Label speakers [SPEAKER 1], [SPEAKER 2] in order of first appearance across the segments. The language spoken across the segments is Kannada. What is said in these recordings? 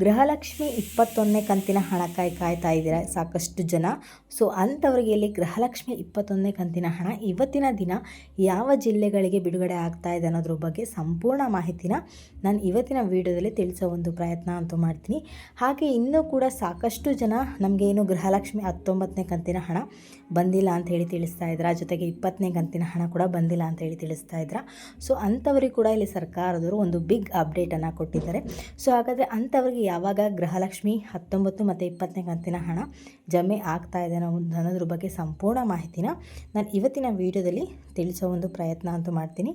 [SPEAKER 1] ಗೃಹಲಕ್ಷ್ಮಿ ಇಪ್ಪತ್ತೊಂದನೇ ಕಂತಿನ ಹಣ ಕೈ ಕಾಯ್ತಾ ಇದ್ದೀರಾ? ಸಾಕಷ್ಟು ಜನ. ಸೊ, ಅಂಥವ್ರಿಗೆ ಇಲ್ಲಿ ಗೃಹಲಕ್ಷ್ಮಿ ಇಪ್ಪತ್ತೊಂದನೇ ಕಂತಿನ ಹಣ ಇವತ್ತಿನ ದಿನ ಯಾವ ಜಿಲ್ಲೆಗಳಿಗೆ ಬಿಡುಗಡೆ ಆಗ್ತಾ ಇದೆ ಅನ್ನೋದ್ರ ಬಗ್ಗೆ ಸಂಪೂರ್ಣ ಮಾಹಿತಿನ ನಾನು ಇವತ್ತಿನ ವಿಡಿಯೋದಲ್ಲಿ ತಿಳಿಸೋ ಒಂದು ಪ್ರಯತ್ನ ಅಂತೂ ಮಾಡ್ತೀನಿ. ಹಾಗೆ ಇನ್ನೂ ಕೂಡ ಸಾಕಷ್ಟು ಜನ ನಮಗೆ ಏನು ಗೃಹಲಕ್ಷ್ಮಿ ಹತ್ತೊಂಬತ್ತನೇ ಕಂತಿನ ಹಣ ಬಂದಿಲ್ಲ ಅಂತ ಹೇಳಿ ತಿಳಿಸ್ತಾ ಇದ್ರ. ಜೊತೆಗೆ ಇಪ್ಪತ್ತನೇ ಕಂತಿನ ಹಣ ಕೂಡ ಬಂದಿಲ್ಲ ಅಂತ ಹೇಳಿ ತಿಳಿಸ್ತಾ ಇದ್ರ. ಸೊ, ಅಂಥವ್ರಿಗೆ ಕೂಡ ಇಲ್ಲಿ ಸರ್ಕಾರದವರು ಒಂದು ಬಿಗ್ ಅಪ್ಡೇಟನ್ನು ಕೊಟ್ಟಿದ್ದಾರೆ. ಸೊ, ಹಾಗಾದರೆ ಅಂಥವ್ರಿಗೆ ಯಾವಾಗ ಗೃಹಲಕ್ಷ್ಮಿ ಹತ್ತೊಂಬತ್ತು ಮತ್ತು ಇಪ್ಪತ್ತನೇ ಕಂತಿನ ಹಣ ಜಮೆ ಆಗ್ತಾ ಇದೆ ಅನ್ನೋದ್ರ ಬಗ್ಗೆ ಸಂಪೂರ್ಣ ಮಾಹಿತಿನ ನಾನು ಇವತ್ತಿನ ವಿಡಿಯೋದಲ್ಲಿ ತಿಳಿಸೋ ಒಂದು ಪ್ರಯತ್ನ ಅಂತೂ ಮಾಡ್ತೀನಿ.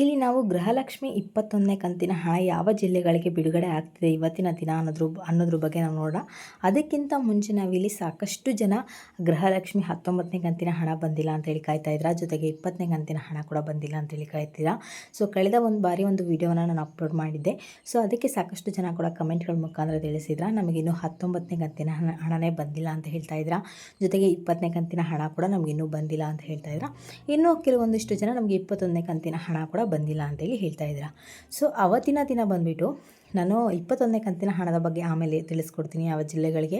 [SPEAKER 1] ಇಲ್ಲಿ ನಾವು ಗೃಹಲಕ್ಷ್ಮಿ ಇಪ್ಪತ್ತೊಂದನೇ ಕಂತಿನ ಹಣ ಯಾವ ಜಿಲ್ಲೆಗಳಿಗೆ ಬಿಡುಗಡೆ ಆಗ್ತಿದೆ ಇವತ್ತಿನ ದಿನ ಅನ್ನೋದ್ರ ಅನ್ನೋದ್ರ ಬಗ್ಗೆ ನಾವು ನೋಡೋಣ. ಅದಕ್ಕಿಂತ ಮುಂಚೆ ನಾವಿಲ್ಲಿ ಸಾಕಷ್ಟು ಜನ ಗೃಹಲಕ್ಷ್ಮಿ ಹತ್ತೊಂಬತ್ತನೇ ಕಂತಿನ ಹಣ ಬಂದಿಲ್ಲ ಅಂತೇಳಿ ಕಾಯ್ತಾ ಇದ್ರ, ಜೊತೆಗೆ ಇಪ್ಪತ್ತನೇ ಕಂತಿನ ಹಣ ಕೂಡ ಬಂದಿಲ್ಲ ಅಂತೇಳಿ ಕಾಯ್ತೀರಾ? ಸೊ ಕಳೆದ ಒಂದು ಬಾರಿ ಒಂದು ವಿಡಿಯೋನ ನಾನು ಅಪ್ಲೋಡ್ ಮಾಡಿದ್ದೆ. ಸೊ ಅದಕ್ಕೆ ಸಾಕಷ್ಟು ಜನ ಕೂಡ ಕಮೆಂಟ್ಗಳ ಮುಖಾಂತರ ತಿಳಿಸಿದ್ರ ನಮಗಿನ್ನೂ ಹತ್ತೊಂಬತ್ತನೇ ಕಂತಿನ ಹಣ, ಹಣನೇ ಬಂದಿಲ್ಲ ಅಂತ ಹೇಳ್ತಾ ಇದ್ರ? ಜೊತೆಗೆ ಇಪ್ಪತ್ತನೇ ಕಂತಿನ ಹಣ ಕೂಡ ನಮಗಿನ್ನೂ ಬಂದಿಲ್ಲ ಅಂತ ಹೇಳ್ತಾ ಇದ್ರ? ಇನ್ನೂ ಕೆಲವೊಂದಿಷ್ಟು ಜನ ನಮಗೆ ಇಪ್ಪತ್ತೊಂದನೇ ಕಂತಿನ ಹಣ ಕೂಡ ಬಂದಿಲ್ಲ ಅಂತೇಳಿ ಹೇಳ್ತಾ ಇದ್ದೀರಾ. ಸೊ ಅವತ್ತಿನ ದಿನ ಬಂದುಬಿಟ್ಟು ನಾನು ಇಪ್ಪತ್ತೊಂದನೇ ಕಂತಿನ ಹಣದ ಬಗ್ಗೆ ಆಮೇಲೆ ತಿಳಿಸ್ಕೊಡ್ತೀನಿ, ಯಾವ ಜಿಲ್ಲೆಗಳಿಗೆ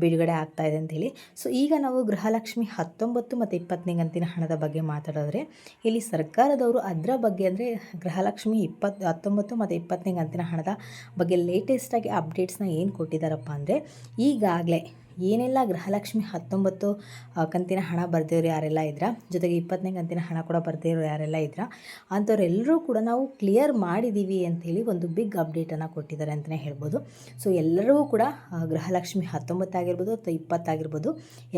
[SPEAKER 1] ಬಿಡುಗಡೆ ಆಗ್ತಾ ಇದೆ ಅಂತೇಳಿ ಸೊ ಈಗ ನಾವು ಗೃಹಲಕ್ಷ್ಮಿ ಹತ್ತೊಂಬತ್ತು ಮತ್ತು ಇಪ್ಪತ್ತನೇ ಕಂತಿನ ಹಣದ ಬಗ್ಗೆ ಮಾತಾಡಿದ್ರೆ ಇಲ್ಲಿ ಸರ್ಕಾರದವರು ಅದರ ಬಗ್ಗೆ ಅಂದರೆ ಗೃಹಲಕ್ಷ್ಮಿ ಇಪ್ಪತ್ತು ಹತ್ತೊಂಬತ್ತು ಮತ್ತು ಇಪ್ಪತ್ತನೇ ಕಂತಿನ ಹಣದ ಬಗ್ಗೆ ಲೇಟೆಸ್ಟಾಗಿ ಅಪ್ಡೇಟ್ಸ್ನ ಏನು ಕೊಟ್ಟಿದ್ದಾರಪ್ಪ ಅಂದರೆ, ಈಗಾಗಲೇ ಏನೆಲ್ಲ, ಗೃಹಲಕ್ಷ್ಮಿ ಹತ್ತೊಂಬತ್ತು ಕಂತಿನ ಹಣ ಬರ್ದಿರೋರು ಯಾರೆಲ್ಲ ಇದ್ರ? ಜೊತೆಗೆ ಇಪ್ಪತ್ತನೇ ಕಂತಿನ ಹಣ ಕೂಡ ಬರ್ದಿರೋ ಯಾರೆಲ್ಲ ಇದ್ರ? ಅಂಥವ್ರೆಲ್ಲರೂ ಕೂಡ ನಾವು ಕ್ಲಿಯರ್ ಮಾಡಿದ್ದೀವಿ ಅಂಥೇಳಿ ಒಂದು ಬಿಗ್ ಅಪ್ಡೇಟನ್ನು ಕೊಟ್ಟಿದ್ದಾರೆ ಅಂತಲೇ ಹೇಳ್ಬೋದು. ಸೊ ಎಲ್ಲರಿಗೂ ಕೂಡ ಗೃಹಲಕ್ಷ್ಮಿ ಹತ್ತೊಂಬತ್ತಾಗಿರ್ಬೋದು ಅಥವಾ ಇಪ್ಪತ್ತಾಗಿರ್ಬೋದು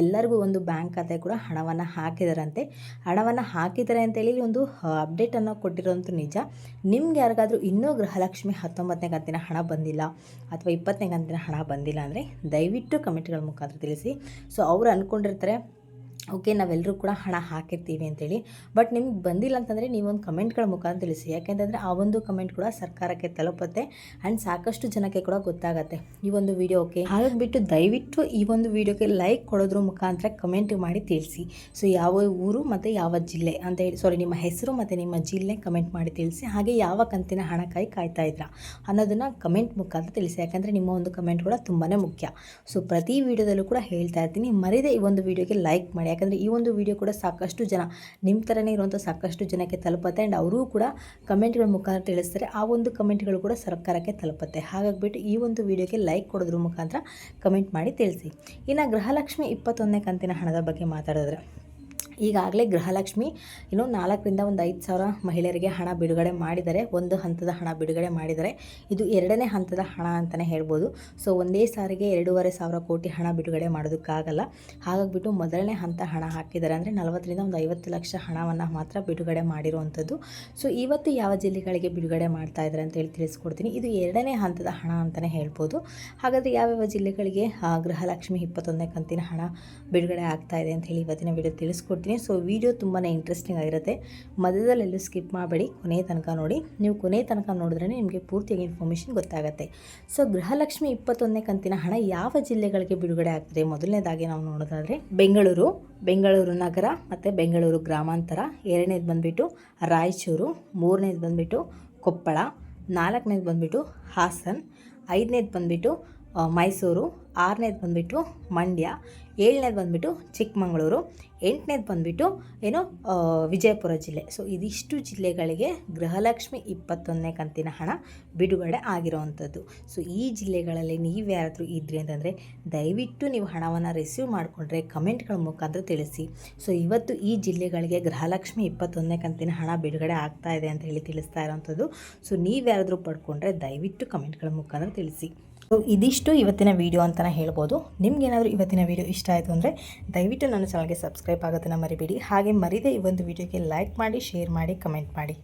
[SPEAKER 1] ಎಲ್ಲರಿಗೂ ಒಂದು ಬ್ಯಾಂಕ್ ಖಾತೆ ಕೂಡ ಹಣವನ್ನು ಹಾಕಿದಾರಂತೆ. ಹಣವನ್ನು ಹಾಕಿದ್ದಾರೆ ಅಂತೇಳಿ ಒಂದು ಅಪ್ಡೇಟನ್ನು ಕೊಟ್ಟಿರೋಂಥ ನಿಜ. ನಿಮ್ಗೆ ಯಾರಿಗಾದರೂ ಇನ್ನೂ ಗೃಹಲಕ್ಷ್ಮಿ ಹತ್ತೊಂಬತ್ತನೇ ಕಂತಿನ ಹಣ ಬಂದಿಲ್ಲ ಅಥವಾ ಇಪ್ಪತ್ತನೇ ಕಂತಿನ ಹಣ ಬಂದಿಲ್ಲ ಅಂದರೆ ದಯವಿಟ್ಟು ಕಮೆಂಟ್ಗಳ ಮುಖಾಂತರ ತಿಳಿಸಿ. ಸೊ ಅವರು ಅಂದ್ಕೊಂಡಿರ್ತಾರೆ ಓಕೆ ನಾವೆಲ್ಲರೂ ಕೂಡ ಹಣ ಹಾಕಿರ್ತೀವಿ ಅಂತೇಳಿ. ಬಟ್ ನಿಮ್ಗೆ ಬಂದಿಲ್ಲ ಅಂತಂದರೆ ನೀವೊಂದು ಕಮೆಂಟ್ಗಳ ಮುಖಾಂತರ ತಿಳಿಸಿ. ಯಾಕೆಂತಂದರೆ ಆ ಒಂದು ಕಮೆಂಟ್ ಕೂಡ ಸರ್ಕಾರಕ್ಕೆ ತಲುಪುತ್ತೆ ಆ್ಯಂಡ್ ಸಾಕಷ್ಟು ಜನಕ್ಕೆ ಕೂಡ ಗೊತ್ತಾಗುತ್ತೆ. ಈ ಒಂದು ವಿಡಿಯೋ ಓಕೆ ಹಾಗಾಗಿಬಿಟ್ಟು ದಯವಿಟ್ಟು ಈ ಒಂದು ವಿಡಿಯೋಗೆ ಲೈಕ್ ಕೊಡೋದ್ರ ಮುಖಾಂತರ ಕಮೆಂಟ್ ಮಾಡಿ ತಿಳಿಸಿ. ಸೊ, ಯಾವ ಊರು ಮತ್ತು ಯಾವ ಜಿಲ್ಲೆ ಅಂತ ಹೇಳಿ ಸಾರಿ ನಿಮ್ಮ ಹೆಸರು ಮತ್ತು ನಿಮ್ಮ ಜಿಲ್ಲೆ ಕಮೆಂಟ್ ಮಾಡಿ ತಿಳಿಸಿ. ಹಾಗೆ ಯಾವ ಕಂತಿನ ಹಣಕ್ಕಾಗಿ ಕಾಯ್ತಾ ಇದ್ರ ಅನ್ನೋದನ್ನು ಕಮೆಂಟ್ ಮುಖಾಂತರ ತಿಳಿಸಿ. ಯಾಕಂದರೆ ನಿಮ್ಮ ಒಂದು ಕಮೆಂಟ್ ಕೂಡ ತುಂಬಾ ಮುಖ್ಯ. ಸೊ, ಪ್ರತಿ ವಿಡಿಯೋದಲ್ಲೂ ಕೂಡ ಹೇಳ್ತಾ ಇರ್ತೀನಿ. ಮರಿದೇ ಈ ಒಂದು ವಿಡಿಯೋಗೆ ಲೈಕ್ ಮಾಡಿ. ಯಾಕಂದರೆ ಈ ಒಂದು ವಿಡಿಯೋ ಕೂಡ ಸಾಕಷ್ಟು ಜನ ನಿಮ್ಮ ಥರನೇ ಇರುವಂಥ ಸಾಕಷ್ಟು ಜನಕ್ಕೆ ತಲುಪತ್ತೆ ಆ್ಯಂಡ್ ಅವರೂ ಕೂಡ ಕಮೆಂಟ್ಗಳ ಮುಖಾಂತರ ತಿಳಿಸ್ತಾರೆ. ಆ ಒಂದು ಕಮೆಂಟ್ಗಳು ಕೂಡ ಸರ್ಕಾರಕ್ಕೆ ತಲುಪತ್ತೆ. ಹಾಗಾಗಿಬಿಟ್ಟು ಈ ಒಂದು ವಿಡಿಯೋಗೆ ಲೈಕ್ ಕೊಡೋದ್ರ ಮುಖಾಂತರ ಕಮೆಂಟ್ ಮಾಡಿ ತಿಳಿಸಿ. ಇನ್ನು ಗೃಹಲಕ್ಷ್ಮಿ ಇಪ್ಪತ್ತೊಂದನೇ ಕಂತಿನ ಹಣದ ಬಗ್ಗೆ ಮಾತಾಡಿದ್ರೆ ಈಗಾಗಲೇ ಗೃಹಲಕ್ಷ್ಮಿ ಇನ್ನು ನಾಲ್ಕರಿಂದ ಒಂದು ಐದು ಸಾವಿರ ಮಹಿಳೆಯರಿಗೆ ಹಣ ಬಿಡುಗಡೆ ಮಾಡಿದರೆ ಒಂದು ಹಂತದ ಹಣ ಬಿಡುಗಡೆ ಮಾಡಿದರೆ ಇದು ಎರಡನೇ ಹಂತದ ಹಣ ಅಂತಲೇ ಹೇಳ್ಬೋದು. ಸೊ ಒಂದೇ ಸಾರಿಗೆ ಎರಡೂವರೆ ಸಾವಿರ ಕೋಟಿ ಹಣ ಬಿಡುಗಡೆ ಮಾಡೋದಕ್ಕಾಗಲ್ಲ. ಹಾಗಾಗಿಬಿಟ್ಟು ಮೊದಲನೇ ಹಂತ ಹಣ ಹಾಕಿದ್ದಾರೆ ಅಂದರೆ ನಲವತ್ತರಿಂದ ಒಂದು ಐವತ್ತು ಲಕ್ಷ ಹಣವನ್ನು ಮಾತ್ರ ಬಿಡುಗಡೆ ಮಾಡಿರುವಂಥದ್ದು. ಸೊ ಇವತ್ತು ಯಾವ ಜಿಲ್ಲೆಗಳಿಗೆ ಬಿಡುಗಡೆ ಮಾಡ್ತಾ ಇದ್ದಾರೆ ಅಂತ ಹೇಳಿ ತಿಳಿಸ್ಕೊಡ್ತೀನಿ. ಇದು ಎರಡನೇ ಹಂತದ ಹಣ ಅಂತಲೇ ಹೇಳ್ಬೋದು. ಹಾಗಾದರೆ ಯಾವ್ಯಾವ ಜಿಲ್ಲೆಗಳಿಗೆ ಗೃಹಲಕ್ಷ್ಮಿ ಇಪ್ಪತ್ತೊಂದನೇ ಕಂತಿನ ಹಣ ಬಿಡುಗಡೆ ಆಗ್ತಾ ಇದೆ ಅಂತ ಹೇಳಿ ಇವತ್ತಿನ ವಿಡಿಯೋ ತಿಳಿಸ್ಕೊಡ್ತೀನಿ. ಸೊ ವಿಡಿಯೋ ತುಂಬಾ ಇಂಟ್ರೆಸ್ಟಿಂಗ್ ಆಗಿರುತ್ತೆ. ಮಧ್ಯದಲ್ಲೆಲ್ಲೂ ಸ್ಕಿಪ್ ಮಾಡಬೇಡಿ. ಕೊನೆಯ ತನಕ ನೋಡಿ. ನೀವು ಕೊನೆಯ ತನಕ ನೋಡಿದ್ರೆ ನಿಮಗೆ ಪೂರ್ತಿಯಾಗಿ ಇನ್ಫಾರ್ಮೇಷನ್ ಗೊತ್ತಾಗುತ್ತೆ. ಸೊ ಗೃಹಲಕ್ಷ್ಮಿ ಇಪ್ಪತ್ತೊಂದನೇ ಕಂತಿನ ಹಣ ಯಾವ ಜಿಲ್ಲೆಗಳಿಗೆ ಬಿಡುಗಡೆ ಆಗ್ತದೆ? ಮೊದಲನೇದಾಗಿ ನಾವು ನೋಡೋದಾದರೆ ಬೆಂಗಳೂರು ಬೆಂಗಳೂರು ನಗರ ಮತ್ತು ಬೆಂಗಳೂರು ಗ್ರಾಮಾಂತರ. ಎರಡನೇದು ಬಂದುಬಿಟ್ಟು ರಾಯಚೂರು, ಮೂರನೇದು ಬಂದುಬಿಟ್ಟು ಕೊಪ್ಪಳ, ನಾಲ್ಕನೇದು ಬಂದುಬಿಟ್ಟು ಹಾಸನ್, ಐದನೇದು ಬಂದುಬಿಟ್ಟು ಮೈಸೂರು, ಆರನೇದು ಬಂದುಬಿಟ್ಟು ಮಂಡ್ಯ, ಏಳನೇದು ಬಂದುಬಿಟ್ಟು ಚಿಕ್ಕಮಗಳೂರು, ಎಂಟನೇದು ಬಂದುಬಿಟ್ಟು ಏನು ವಿಜಯಪುರ ಜಿಲ್ಲೆ. ಸೊ ಇದಿಷ್ಟು ಜಿಲ್ಲೆಗಳಿಗೆ ಗೃಹಲಕ್ಷ್ಮಿ ಇಪ್ಪತ್ತೊಂದನೇ ಕಂತಿನ ಹಣ ಬಿಡುಗಡೆ ಆಗಿರೋವಂಥದ್ದು. ಸೊ ಈ ಜಿಲ್ಲೆಗಳಲ್ಲಿ ನೀವು ಯಾರಾದರೂ ಇದ್ರಿ ಅಂತಂದರೆ, ದಯವಿಟ್ಟು ನೀವು ಹಣವನ್ನು ರಿಸೀವ್ ಮಾಡಿಕೊಂಡ್ರೆ ಕಮೆಂಟ್ಗಳ ಮುಖಾಂತರ ತಿಳಿಸಿ. ಸೊ ಇವತ್ತು ಈ ಜಿಲ್ಲೆಗಳಿಗೆ ಗೃಹಲಕ್ಷ್ಮಿ ಇಪ್ಪತ್ತೊಂದನೇ ಕಂತಿನ ಹಣ ಬಿಡುಗಡೆ ಆಗ್ತಾ ಇದೆ ಅಂತ ಹೇಳಿ ತಿಳಿಸ್ತಾ ಇರೋವಂಥದ್ದು. ಸೊ ನೀವು ಯಾರಾದರೂ ಪಡ್ಕೊಂಡ್ರೆ ದಯವಿಟ್ಟು ಕಮೆಂಟ್ಗಳ ಮುಖಾಂತರ ತಿಳಿಸಿ. ಸೊ, ಇದಿಷ್ಟು ಇವತ್ತಿನ ವೀಡಿಯೋ ಅಂತಲೇ ಹೇಳ್ಬೋದು. ನಿಮ್ಗೇನಾದರೂ ಇವತ್ತಿನ ವೀಡಿಯೋ ಇಷ್ಟ ಆಯಿತು ಅಂದರೆ ದಯವಿಟ್ಟು ನನ್ನ ಚಾನಲ್ಗೆ ಸಬ್ಸ್ಕ್ರೈಬ್ ಆಗೋದನ್ನು ಮರಿಬೇಡಿ. ಹಾಗೆ ಮರಿದೇ ಈ ಒಂದು ವೀಡಿಯೋಗೆ ಲೈಕ್ ಮಾಡಿ ಶೇರ್ ಮಾಡಿ ಕಮೆಂಟ್ ಮಾಡಿ.